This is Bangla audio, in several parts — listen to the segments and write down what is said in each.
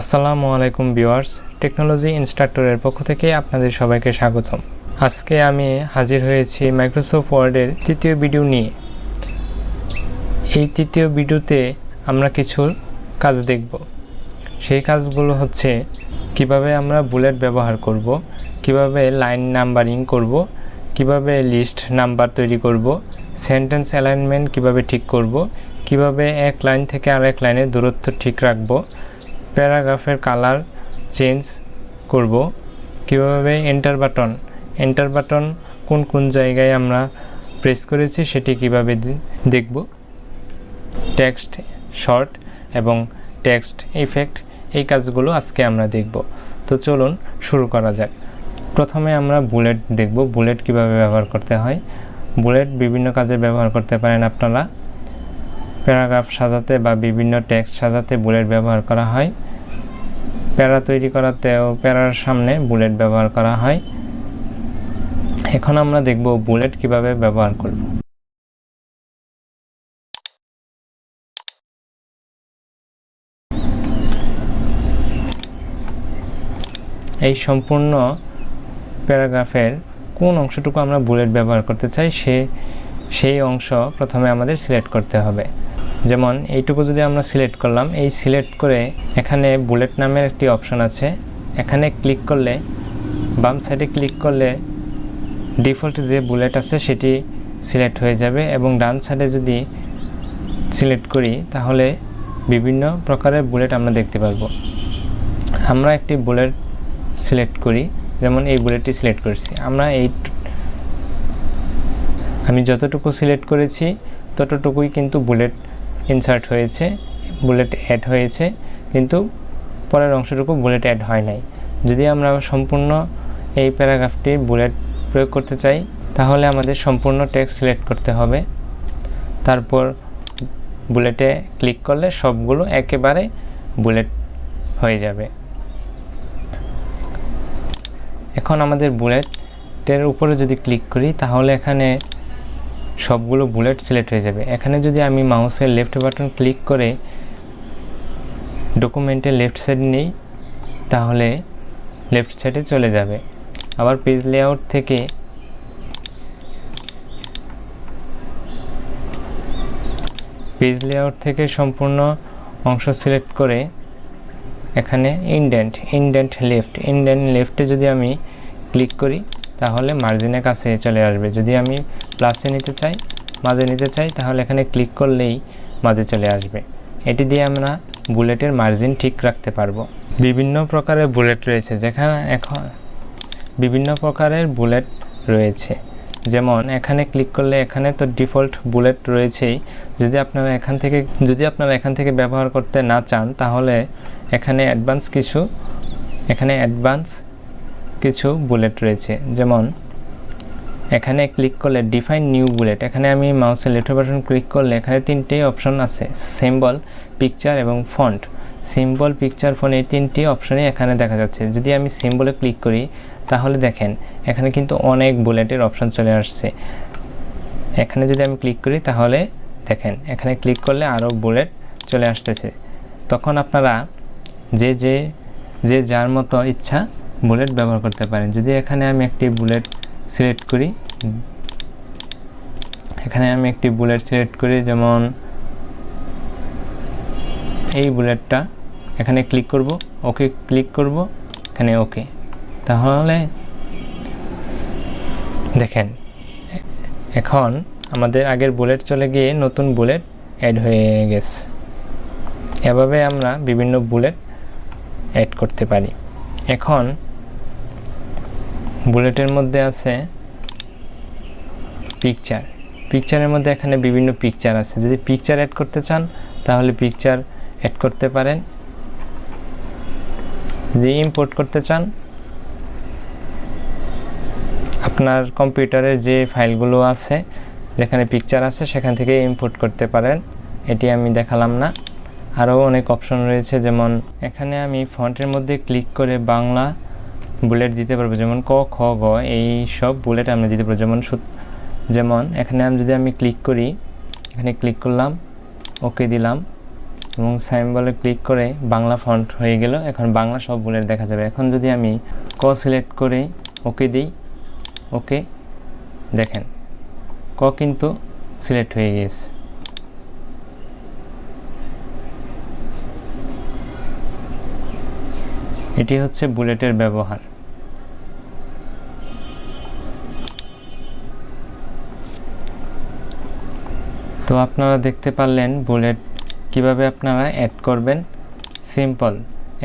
আসসালামু আলাইকুম ভিউয়ার্স, টেকনোলজি ইনস্ট্রাক্টরের পক্ষ থেকে আপনাদের সবাইকে স্বাগতম। আজকে আমি হাজির হয়েছি মাইক্রোসফট ওয়ার্ডের তৃতীয় ভিডিও নিয়ে। এই তৃতীয় ভিডিওতে আমরা কিছু কাজ দেখব। সেই কাজগুলো হচ্ছে কীভাবে আমরা বুলেট ব্যবহার করব, কীভাবে লাইন নাম্বারিং করব, কীভাবে লিস্ট নাম্বার তৈরি করব, সেন্টেন্স অ্যালাইনমেন্ট কীভাবে ঠিক করব, কীভাবে এক লাইন থেকে আরেক লাইনের দূরত্ব ঠিক রাখব প্যারাগ্রাফের কালার চেঞ্জ করব। কীভাবে এন্টার বাটন? এন্টার বাটন কোন কোন জায়গায় আমরা প্রেস করেছি সেটি কীভাবে দেখব। টেক্সট শর্ট এবং টেক্সট ইফেক্ট এই কাজগুলো আজকে আমরা দেখব। তো চলুন শুরু করা যাক। প্রথমে আমরা বুলেট দেখব। বুলেট কীভাবে ব্যবহার করতে হয়? বুলেট বিভিন্ন কাজে ব্যবহার করতে পারেন আপনারা। প্যারাগ্রাফ সাজাতে বা বিভিন্ন টেক্সট সাজাতে বুলেট ব্যবহার করা হয়। প্যারা তৈরি করাতেও প্যারার সামনে বুলেট ব্যবহার করা হয়। এখন আমরা দেখব বুলেট কীভাবে ব্যবহার করব। এই সম্পূর্ণ প্যারাগ্রাফের কোন অংশটুকু আমরা বুলেট ব্যবহার করতে চাই সে, সেই অংশ প্রথমে আমাদের সিলেক্ট করতে হবে। যেমন এইটুকু যদি আমরা সিলেক্ট করলাম, এই সিলেক্ট করে এখানে বুলেট নামের একটি অপশন আছে। এখানে ক্লিক করলে, বাম সাইডে ক্লিক করলে ডিফল্ট যে বুলেট আছে সেটি সিলেক্ট হয়ে যাবে এবং ডান সাইডে যদি সিলেক্ট করি, তাহলে বিভিন্ন প্রকারের বুলেট আমরা দেখতে পারব। আমরা একটি বুলেট সিলেক্ট করি, যেমন এই বুলেটটি সিলেক্ট করছি। আমরা এই আমি যতটুকু সিলেক্ট করেছি, ততটুকুই কিন্তু বুলেট ইনসার্ট হয়েছে বুলেট অ্যাড হয়েছে, কিন্তু পরের অংশটুকু বুলেট অ্যাড হয় নাই। যদি আমরা সম্পূর্ণ এই প্যারাগ্রাফটি বুলেট প্রয়োগ করতে চাই, তাহলে আমাদের সম্পূর্ণ টেক্সট সিলেক্ট করতে হবে। তারপর বুলেটে ক্লিক করলে সবগুলো একেবারে বুলেট হয়ে যাবে। এখন আমাদের বুলেটের উপরে যদি ক্লিক করি, তাহলে এখানে সবগুলো বুলেট সিলেক্ট হয়ে যাবে। এখানে যদি আমি মাউসের লেফট বাটন ক্লিক করে ডকুমেন্টের লেফট সাইড নেই, তাহলে লেফট সাইডে চলে যাবে। আবার পেজ লেআউট থেকে পেজ লেআউট থেকে সম্পূর্ণ অংশ সিলেক্ট করে এখানে ইনডেন্ট ইনডেন্ট লেফট ইনডেন্ট লেফটে যদি আমি ক্লিক করি, তাহলে মার্জিনের কাছে চলে আসবে। যদি আমি প্লাসে নিতে চাই, মাঝে নিতে চাই, তাহলে এখানে ক্লিক করলেই মাঝে চলে আসবে। এটি দিয়ে আমরা বুলেটের মার্জিন ঠিক রাখতে পারব। বিভিন্ন প্রকারের বুলেট রয়েছে, যেখানে এখন বিভিন্ন প্রকারের বুলেট রয়েছে। যেমন, এখানে ক্লিক করলে এখানে তো ডিফল্ট বুলেট রয়েছেই। যদি আপনারা এখান থেকে, যদি আপনারা এখান থেকে ব্যবহার করতে না চান, তাহলে এখানে অ্যাডভান্স কিছু, এখানে অ্যাডভান্স কিছু বুলেট রয়েছে। যেমন এখানে ক্লিক করলে ডিফাইন নিউ বুলেট এখানে আমি মাউসের লেফট বাটন ক্লিক করলে এখানে তিনটে অপশন আছে সিম্বল পিকচার এবং ফন্ট সিম্বল পিকচার ফোন এই তিনটি অপশনই এখানে দেখা যাচ্ছে। যদি আমি সিম্বলে ক্লিক করি, তাহলে দেখেন, এখানে কিন্তু অনেক বুলেটের অপশন চলে আসছে। এখানে যদি আমি ক্লিক করি, তাহলে দেখেন, এখানে ক্লিক করলে আরও বুলেট চলে আসতেছে। তখন আপনারা যে যে যে যার মতো ইচ্ছা বুলেট ব্যবহার করতে পারেন। যদি এখানে আমি একটি বুলেট সিলেক্ট করি। এখানে আমি একটি বুলেট সিলেক্ট করি, যেমন এই বুলেটটা এখানে ক্লিক করব ওকে ক্লিক করব, এখানে ওকে তাহলে দেখেন, এখন আমাদের আগের বুলেট চলে গিয়ে নতুন বুলেট অ্যাড হয়ে গেছে। এভাবে আমরা বিভিন্ন বুলেট অ্যাড করতে পারি। এখন বুলেটের মধ্যে আছে পিকচার পিকচারের মধ্যে এখানে বিভিন্ন পিকচার আছে। যদি পিকচার অ্যাড করতে চান, তাহলে পিকচার অ্যাড করতে পারেন। যদি ইম্পোর্ট করতে চান, আপনার কম্পিউটারে যে ফাইলগুলো আছে, যেখানে পিকচার আছে, সেখান থেকে ইম্পোর্ট করতে পারেন। এটি আমি দেখালাম না। আরও অনেক অপশন রয়েছে, যেমন এখানে আমি ফন্টের মধ্যে ক্লিক করে বাংলা বুলেট দিতে পারব, যেমন ক, খ, গ, এই সব বুলেট আমরা দিতে পারব। যেমন যেমন এখানে আমি যদি আমি ক্লিক করি, এখানে ক্লিক করলাম ওকে দিলাম, এবং সাইম্বলে ক্লিক করে বাংলা ফন্ট হয়ে গেল, এখন বাংলা সব বুলেট দেখা যাবে। এখন যদি আমি ক সিলেক্ট করে ওকে দিই ওকে দেখেন, ক কিন্তু সিলেক্ট হয়ে গিয়েছে এটি হচ্ছে বুলেটের ব্যবহার। তো আপনারা দেখতে পারলেন বুলেট কীভাবে আপনারা অ্যাড করবেন। সিম্পল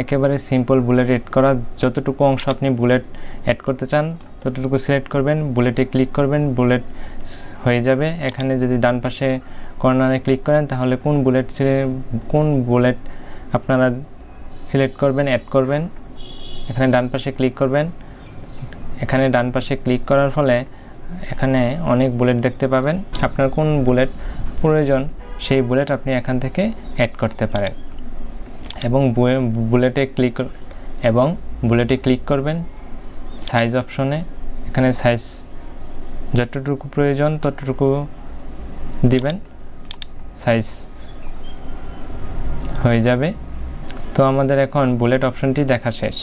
একেবারে সিম্পল বুলেট অ্যাড করা। যতটুকু অংশ আপনি বুলেট অ্যাড করতে চান, ততটুকু সিলেক্ট করবেন। বুলেটে ক্লিক করবেন বুলেট হয়ে যাবে। এখানে যদি ডান পাশে কর্নারে ক্লিক করেন, তাহলে কোন বুলেট কোন বুলেট আপনারা সিলেক্ট করবেন অ্যাড করবেন। এখানে ডান পাশে ক্লিক করবেন। এখানে ডান পাশে ক্লিক করার ফলে এখানে অনেক বুলেট দেখতে পাবেন। আপনার কোন বুলেট প্রয়োজন, সেই বুলেট আপনি এখান থেকে অ্যাড করতে পারেন। এবং বুলেটে ক্লিক এবং বুলেটে ক্লিক করবেন। সাইজ অপশনে এখানে সাইজ যতটুকু প্রয়োজন ততটুকু দিবেন। সাইজ হয়ে যাবে। তো আমাদের এখন বুলেট অপশনটি দেখা শেষ।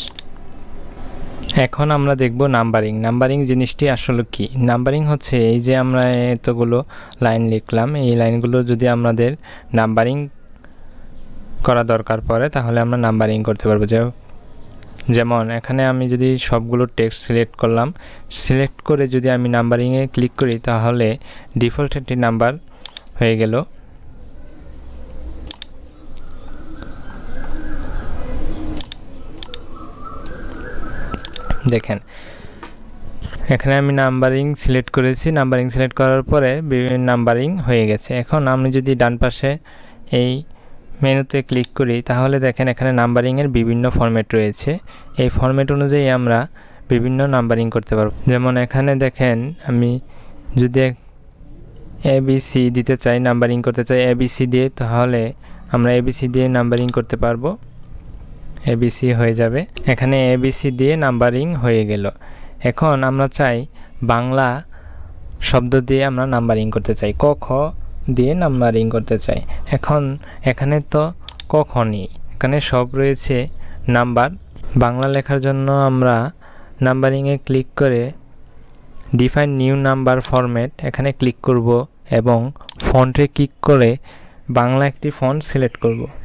এখন আমরা দেখব নাম্বারিং নাম্বারিং জিনিসটি আসলে কি? নাম্বারিং হচ্ছে এই যে আমরা এতগুলো লাইন লিখলাম। এই লাইনগুলো যদি আমাদের নাম্বারিং করা দরকার পড়ে, তাহলে আমরা নাম্বারিং করতে পারব। যে যেমন এখানে আমি যদি সবগুলো টেক্সট সিলেক্ট করলাম সিলেক্ট করে যদি আমি নাম্বারিংয়ে ক্লিক করি, তাহলে ডিফল্ট একটি নাম্বার হয়ে গেল। দেখেন। এখানে আমি নাম্বারিং সিলেক্ট করেছি। নাম্বারিং সিলেক্ট করার পরে বিভিন্ন নাম্বারিং হয়ে গেছে। এখন আমি যদি ডান পাশে এই মেনুতে ক্লিক করি, তাহলে দেখেন এখানে নাম্বারিংয়ের বিভিন্ন ফরম্যাট রয়েছে। এই ফরম্যাট অনুযায়ী আমরা বিভিন্ন নাম্বারিং করতে পারব। যেমন এখানে দেখেন, আমি যদি এ বি সি দিতে চাই নাম্বারিং করতে চাই এ বি সি দিয়ে, তাহলে আমরা এ বি সি দিয়ে নাম্বারিং করতে পারব। এবিসি হয়ে যাবে। এখানে এবিসি দিয়ে নাম্বারিং হয়ে গেল। এখন আমরা চাই বাংলা শব্দ দিয়ে আমরা নাম্বারিং করতে চাই। ক, খ দিয়ে নাম্বারিং করতে চাই। এখন এখানে তো ক, খ নেই। এখানে সব রয়েছে নাম্বার। বাংলা লেখার জন্য আমরা নাম্বারিংয়ে ক্লিক করে ডিফাইন নিউ নাম্বার ফরম্যাট এখানে ক্লিক করব এবং ফন্টে ক্লিক করে বাংলা একটি ফন্ট সিলেক্ট করব।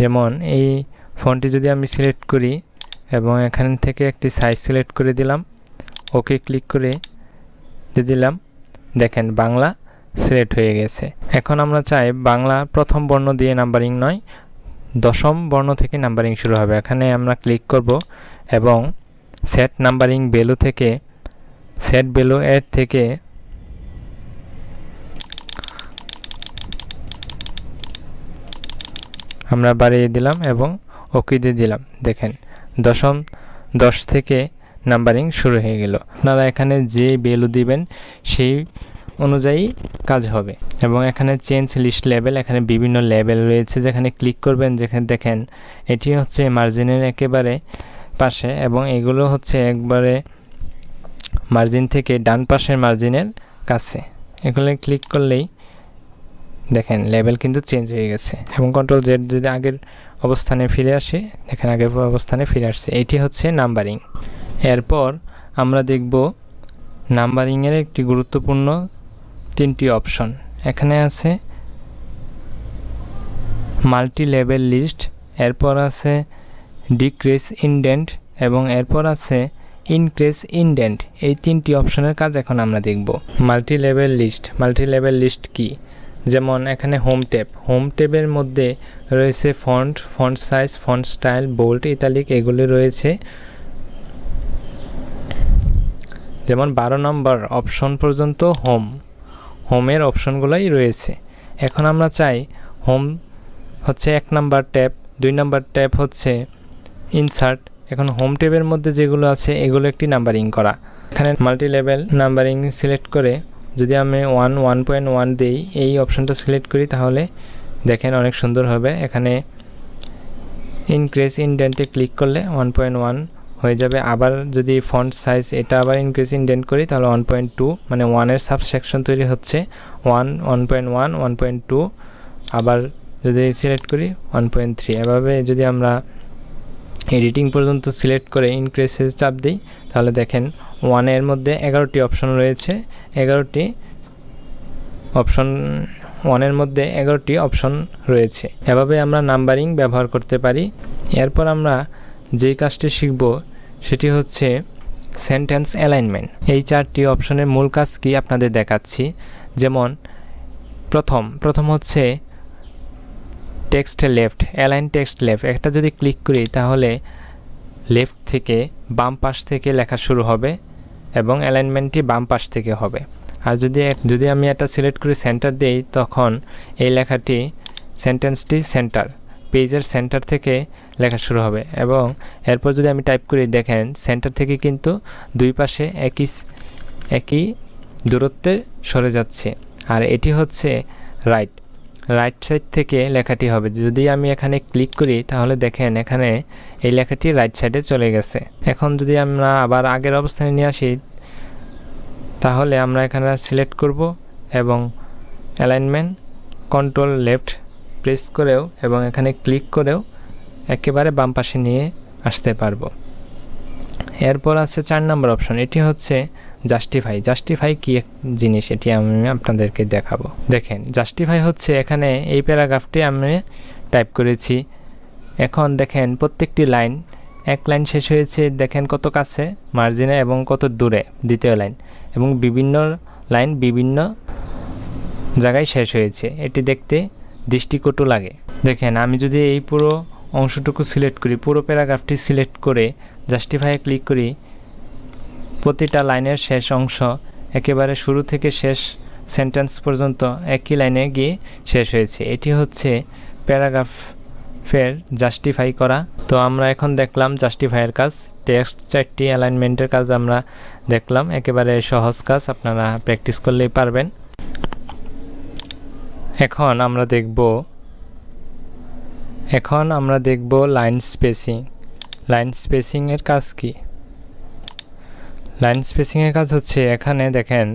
যেমন এই ফোনটি যদি আমি সিলেক্ট করি এবং এখান থেকে একটি সাইজ সিলেক্ট করে দিলাম, ওকে ক্লিক করে দিয়ে দিলাম, দেখেন বাংলা সিলেক্ট হয়ে গেছে। এখন আমরা চাই বাংলা প্রথম বর্ণ দিয়ে নাম্বারিং নয়, দশম বর্ণ থেকে নাম্বারিং শুরু হবে। এখানে আমরা ক্লিক করব এবং সেট নাম্বারিং বেলু থেকে সেট বেলু এর থেকে আমরা বাড়িয়ে দিলাম এবং ওকে দিয়ে দিলাম। দেখেন, দশম দশ থেকে নাম্বারিং শুরু হয়ে গেল। আপনারা এখানে যে বেলু দিবেন, সেই অনুযায়ী কাজ হবে। এবং এখানে চেঞ্জ লিস্ট লেভেল এখানে বিভিন্ন লেভেল রয়েছে যেখানে ক্লিক করবেন, যেখানে দেখেন, এটি হচ্ছে মার্জিনের একেবারে পাশে এবং এগুলো হচ্ছে একবারে মার্জিন থেকে ডান পাশের মার্জিনের কাছে। এগুলো ক্লিক করলেই দেখেন লেভেল কিন্তু চেঞ্জ হয়ে গেছে। এবং কন্ট্রোল জেড যদি আগের অবস্থানে ফিরে আসে, দেখেন আগের অবস্থানে ফিরে আসছে। এটি হচ্ছে নাম্বারিং এরপর আমরা দেখব নাম্বারিংয়ের একটি গুরুত্বপূর্ণ তিনটি অপশন এখানে আছে মাল্টি লেভেল লিস্ট এরপর আছে ডিক্রিস ইনডেন্ট এবং এরপর আছে ইনক্রিজ ইনডেন্ট এই তিনটি অপশনের কাজ এখন আমরা দেখব। Multi level list multi level list কী? যেমন এখানে হোম ট্যাব হোম ট্যাবের মধ্যে রয়েছে font font size font style bold italic এগুলি রয়েছে। যেমন বারো নম্বর অপশন পর্যন্ত হোম হোমের অপশনগুলোই রয়েছে। এখন আমরা চাই হোম হচ্ছে এক নাম্বার ট্যাব দুই নাম্বার ট্যাব হচ্ছে ইনসার্ট এখন হোম ট্যাবের মধ্যে যেগুলো আছে, এগুলো একটি নাম্বারিং করা। এখানে মাল্টি লেভেল নাম্বারিং সিলেক্ট করে যদি আমি ওয়ান ওয়ান পয়েন্ট ওয়ান দিই, এই অপশনটা সিলেক্ট করি, তাহলে দেখেন অনেক সুন্দর হবে। এখানে ইনক্রিজ ইনডেন্টে ক্লিক করলে ওয়ান পয়েন্ট ওয়ান হয়ে যাবে। আবার যদি ফন্ট সাইজ এটা আবার ইনক্রিজ ইন্ডেন্ট করি, তাহলে ওয়ান পয়েন্ট টু মানে ওয়ানের সাবসেকশন তৈরি হচ্ছে। One one point one one point two আবার যদি সিলেক্ট করি ওয়ান পয়েন্ট থ্রি এভাবে যদি আমরা এডিটিং পর্যন্ত সিলেক্ট করে ইনক্রিজে চাপ দিই, তাহলে দেখেন ওয়ানের মধ্যে এগারোটি অপশন রয়েছে। এগারোটি অপশন ওয়ানের মধ্যে এগারোটি অপশন রয়েছে। এভাবে আমরা নাম্বারিং ব্যবহার করতে পারি। এরপর আমরা যেই কাজটি শিখব, সেটি হচ্ছে সেন্টেন্স অ্যালাইনমেন্ট এই চারটি অপশনের মূল কাজ কি আপনাদের দেখাচ্ছি। যেমন প্রথম প্রথম হচ্ছে text left align text left একটা যদি ক্লিক করি তাহলে লেফট থেকে বাম পাশ থেকে লেখা শুরু হবে এবং অ্যালাইনমেন্টটি বাম পাশ থেকে হবে। আর যদি যদি আমি এটা সিলেক্ট করে সেন্টার দিই, তখন এই লেখাটি সেন্টেন্সটি সেন্টার পেজের সেন্টার থেকে লেখা শুরু হবে এবং এরপর যদি আমি টাইপ করি, দেখেন সেন্টার থেকে কিন্তু দুই পাশে একই একই দূরত্বে সরে যাচ্ছে। আর এটি হচ্ছে রাইট রাইট সাইড থেকে লেখাটি হবে। যদি আমি এখানে ক্লিক করি, তাহলে দেখেন এখানে এই লেখাটি রাইট সাইডে চলে গেছে। এখন যদি আমরা আবার আগের অবস্থানে নিয়ে আসি, তাহলে আমরা এখানে সিলেক্ট করব এবং অ্যালাইনমেন্ট কন্ট্রোল লেফট প্রেস করেও এবং এখানে ক্লিক করেও একেবারে বাম পাশে নিয়ে আসতে পারব। এরপর আছে চার নম্বর অপশন এটি হচ্ছে জাস্টিফাই জাস্টিফাই কি এক জিনিস? এটি আমি আপনাদেরকে দেখাবো। দেখেন জাস্টিফাই হচ্ছে এখানে এই প্যারাগ্রাফটি আমি টাইপ করেছি। এখন দেখেন, প্রত্যেকটি লাইন, এক লাইন শেষ হয়েছে, দেখেন কত কাছে মার্জিনে এবং কত দূরে, দ্বিতীয় লাইন। এবং বিভিন্ন লাইন বিভিন্ন জায়গায় শেষ হয়েছে। এটি দেখতে দৃষ্টিকটু লাগে। দেখেন, আমি যদি এই পুরো অংশটুকু সিলেক্ট করি, পুরো প্যারাগ্রাফটি সিলেক্ট করে জাস্টিফাইয়ে ক্লিক করি প্রতিটা লাইনের শেষ অংশ একেবারে শুরু থেকে শেষ সেন্টেন্স পর্যন্ত একই লাইনে গিয়ে শেষ হয়েছে। এটি হচ্ছে প্যারাগ্রাফের জাস্টিফাই করা। তো আমরা এখন দেখলাম জাস্টিফাইয়ের কাজ। টেক্সট চারটি অ্যালাইনমেন্টের কাজ আমরা দেখলাম। একেবারে সহজ কাজ, আপনারা প্র্যাকটিস করলেই পারবেন। এখন আমরা দেখব, এখন আমরা দেখব লাইন স্পেসিং। লাইন স্পেসিংয়ের কাজ কি? লাইন স্পেসিংয়ের কাজ হচ্ছে এখানে দেখেন,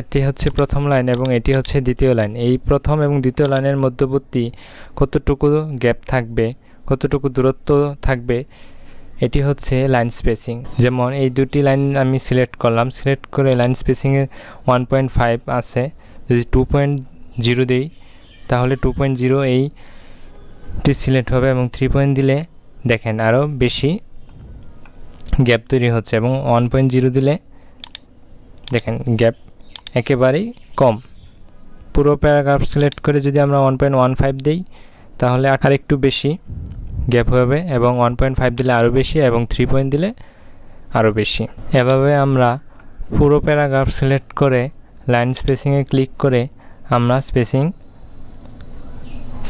এটি হচ্ছে প্রথম লাইন এবং এটি হচ্ছে দ্বিতীয় লাইন। এই প্রথম এবং দ্বিতীয় লাইনের মধ্যবর্তী কতটুকু গ্যাপ থাকবে, কতটুকু দূরত্ব থাকবে, এটি হচ্ছে লাইন স্পেসিং। যেমন এই দুটি লাইন আমি সিলেক্ট করলাম, সিলেক্ট করে লাইন স্পেসিংয়ে ওয়ান পয়েন্ট ফাইভ আছে। যদি টু পয়েন্ট জিরো দিই, তাহলে টু পয়েন্ট জিরো এইটি সিলেক্ট হবে এবং থ্রি পয়েন্ট দিলে দেখেন আরও বেশি গ্যাপ তৈরি হচ্ছে এবং ওয়ান পয়েন্ট জিরো দিলে দেখেন গ্যাপ একেবারেই কম। পুরো প্যারাগ্রাফ সিলেক্ট করে যদি আমরা ওয়ান পয়েন্ট ওয়ান ফাইভ দিই, তাহলে আর একটু বেশি গ্যাপ হবে এবং ওয়ান পয়েন্ট ফাইভ দিলে আরও বেশি এবং থ্রি পয়েন্ট দিলে আরও বেশি। এভাবে আমরা পুরো প্যারাগ্রাফ সিলেক্ট করে লাইন স্পেসিংয়ে ক্লিক করে আমরা স্পেসিং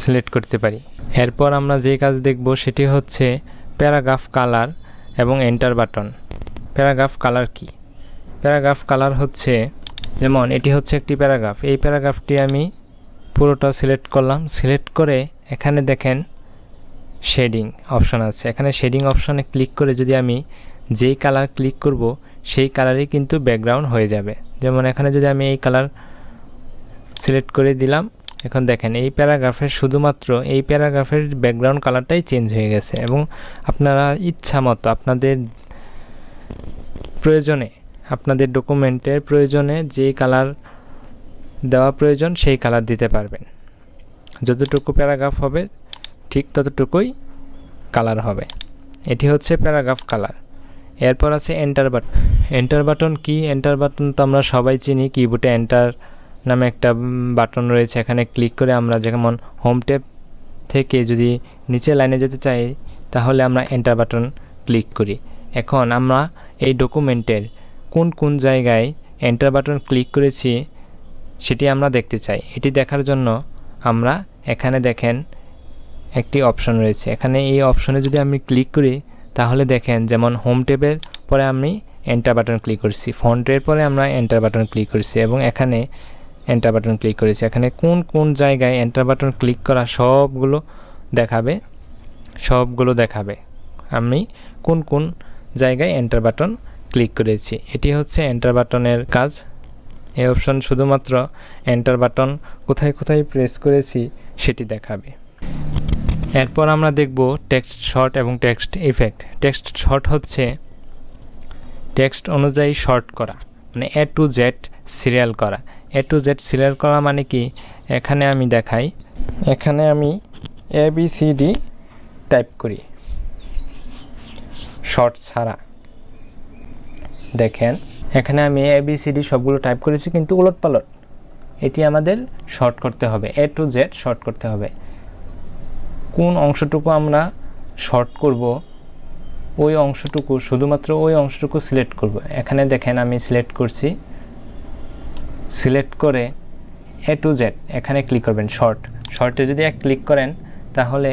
সিলেক্ট করতে পারি। এরপর আমরা যে কাজ দেখব, সেটি হচ্ছে প্যারাগ্রাফ কালার এবং এন্টার বাটন প্যারাগ্রাফ কালার কি? প্যারাগ্রাফ কালার হচ্ছে, যেমন এটি হচ্ছে একটি প্যারাগ্রাফ। এই প্যারাগ্রাফটি আমি পুরোটা সিলেক্ট করলাম। সিলেক্ট করে এখানে দেখেন শেডিং অপশন আছে। এখানে শেডিং অপশনে ক্লিক করে যদি আমি যেই কালার ক্লিক করব, সেই কালারই কিন্তু ব্যাকগ্রাউন্ড হয়ে যাবে। যেমন এখানে যদি আমি এই কালার সিলেক্ট করে দিলাম এখন দেখেন, এই প্যারাগ্রাফের শুধুমাত্র এই প্যারাগ্রাফের ব্যাকগ্রাউন্ড কালারটাই চেঞ্জ হয়ে গেছে এবং আপনারা ইচ্ছা মতো আপনাদের প্রয়োজনে, আপনাদের ডকুমেন্টের প্রয়োজনে যে কালার দেওয়া প্রয়োজন সেই কালার দিতে পারবেন। যতটুকু প্যারাগ্রাফ হবে, ঠিক ততটুকুই কালার হবে। এটি হচ্ছে প্যারাগ্রাফ কালার এরপর আছে এন্টার বাটন এন্টার বাটন কি? এন্টার বাটন তো আমরা সবাই চিনি কিবোর্ডে এন্টার নামে একটা বাটন রয়েছে। এখানে ক্লিক করে আমরা যেমন হোম ট্যাব থেকে যদি নিচে লাইনে যেতে চাই, তাহলে আমরা এন্টার বাটন ক্লিক করি। এখন আমরা এই ডকুমেন্টের কোন কোন জায়গায় এন্টার বাটন ক্লিক করেছি, সেটি আমরা দেখতে চাই। এটি দেখার জন্য আমরা এখানে দেখেন একটি অপশন রয়েছে। এখানে এই অপশনে যদি আমি ক্লিক করি, তাহলে দেখেন যেমন হোম ট্যাবের পরে আমি এন্টার বাটন ক্লিক করছি। ফন্টের পরে আমরা এন্টার বাটন ক্লিক করছি এবং এখানে এন্টার বাটন ক্লিক করেছি। এখানে কোন কোন জায়গায় এন্টার বাটন ক্লিক করা সবগুলো দেখাবে? সবগুলো দেখাবে। আমি কোন কোন জায়গায় এন্টার বাটন ক্লিক করেছি? এটি হচ্ছে এন্টার বাটনের কাজ। এই অপশন শুধুমাত্র এন্টার বাটন কোথায় কোথায় প্রেস করেছি সেটি দেখাবে। এরপর আমরা দেখব টেক্সট শর্ট এবং টেক্সট ইফেক্ট টেক্সট শর্ট হচ্ছে টেক্সট অনুযায়ী শর্ট করা। মানে এ টু জেড সিরিয়াল করা। এ টু জেড সিরিয়াল করা মানে কি? এখানে আমি দেখাই। এখানে আমি A B C D type করি। শর্ট ছাড়া। দেখেন, এখানে আমি এ বি সি ডি সবগুলো টাইপ করেছি, কিন্তু উলট পালট এটি আমাদের শর্ট করতে হবে। এ টু জেড শর্ট করতে হবে। কোন অংশটুকু আমরা শর্ট করব, ওই অংশটুকু, শুধুমাত্র ওই অংশটুকু সিলেক্ট করব। এখানে দেখেন আমি সিলেক্ট করছি। সিলেক্ট করে এ টু জেড এখানে ক্লিক করবেন শর্ট শর্টে যদি এক ক্লিক করেন, তাহলে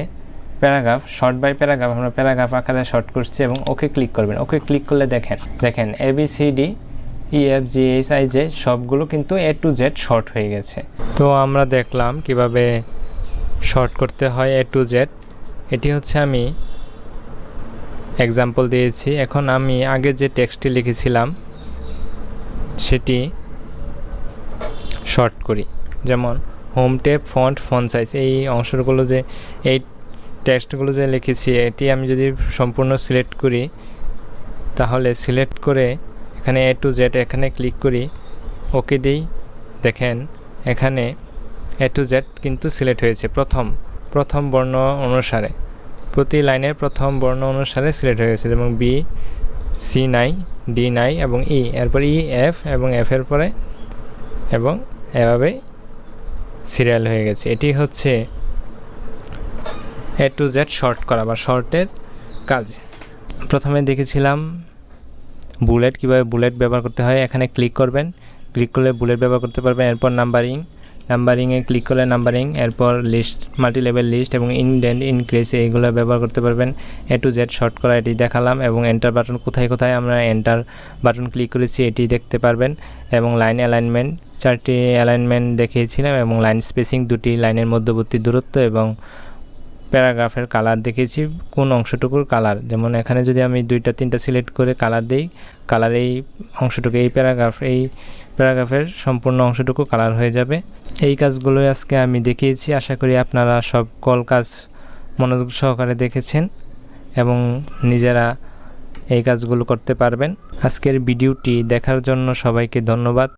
প্যারাগ্রাফ শর্ট বাই প্যারাগ্রাফ আমরা প্যারাগ্রাফ আকারে শর্ট করছি এবং ওকে ক্লিক করবেন। ওকে ক্লিক করলে দেখেন দেখেন A B C D E F G H I J সবগুলো কিন্তু এ টু জেড শর্ট হয়ে গেছে। তো আমরা দেখলাম কীভাবে শর্ট করতে হয় এ টু জেড এটি হচ্ছে আমি এক্সাম্পল দিয়েছি। এখন আমি আগে যে টেক্সটটি লিখেছিলাম, সেটি শর্ট করি। যেমন home tab font font size এই অংশগুলো যে, এই টেক্সটগুলো যে লিখেছি, এটি আমি যদি সম্পূর্ণ সিলেক্ট করি, তাহলে সিলেক্ট করে এখানে এ টু জেড এখানে ক্লিক করি ওকে দিই। দেখেন, এখানে এ টু জেড কিন্তু সিলেক্ট হয়েছে প্রথম প্রথম বর্ণ অনুসারে। প্রতি লাইনের প্রথম বর্ণ অনুসারে সিলেক্ট হয়ে গেছে, যেমন বি সি নাই ডি নাই এবং ই এরপর ই এফ এবং এফ এর পরে এবং এভাবে সিরিয়াল হয়ে গেছে। এটি হচ্ছে এ টু জেড শর্ট করা বা শর্টের কাজ। প্রথমে দেখেছিলাম বুলেট, কীভাবে বুলেট ব্যবহার করতে হয়। এখানে ক্লিক করবেন, ক্লিক করলে বুলেট ব্যবহার করতে পারবেন। এরপর নাম্বারিং নাম্বারিংয়ে ক্লিক করলে নাম্বারিং, এরপর লিস্ট মাল্টি লেভেল লিস্ট এবং ইনডেন্ট ইনক্রিজ এইগুলো ব্যবহার করতে পারবেন। এ টু জেড শর্ট করা এটি দেখালাম এবং এন্টার বাটন কোথায় কোথায় আমরা এন্টার বাটন ক্লিক করেছি এটি দেখতে পারবেন এবং লাইন অ্যালাইনমেন্ট চারটি অ্যালাইনমেন্ট দেখিয়েছিলাম এবং লাইন স্পেসিং দুটি লাইনের মধ্যবর্তী দূরত্ব এবং প্যারাগ্রাফের কালার দেখিয়েছি কোন অংশটুকুর কালার। যেমন এখানে যদি আমি দুইটা, তিনটা সিলেক্ট করে কালার দিই, কালার এই অংশটুকু, এই প্যারাগ্রাফ, এই প্যারাগ্রাফের সম্পূর্ণ অংশটুকু কালার হয়ে যাবে। এই কাজগুলোই আজকে আমি দেখিয়েছি, আশা করি আপনারা সব কল কাজ মনোযোগ সহকারে দেখেছেন এবং নিজেরা এই কাজগুলো করতে পারবেন। আজকের ভিডিওটি দেখার জন্য সবাইকে ধন্যবাদ।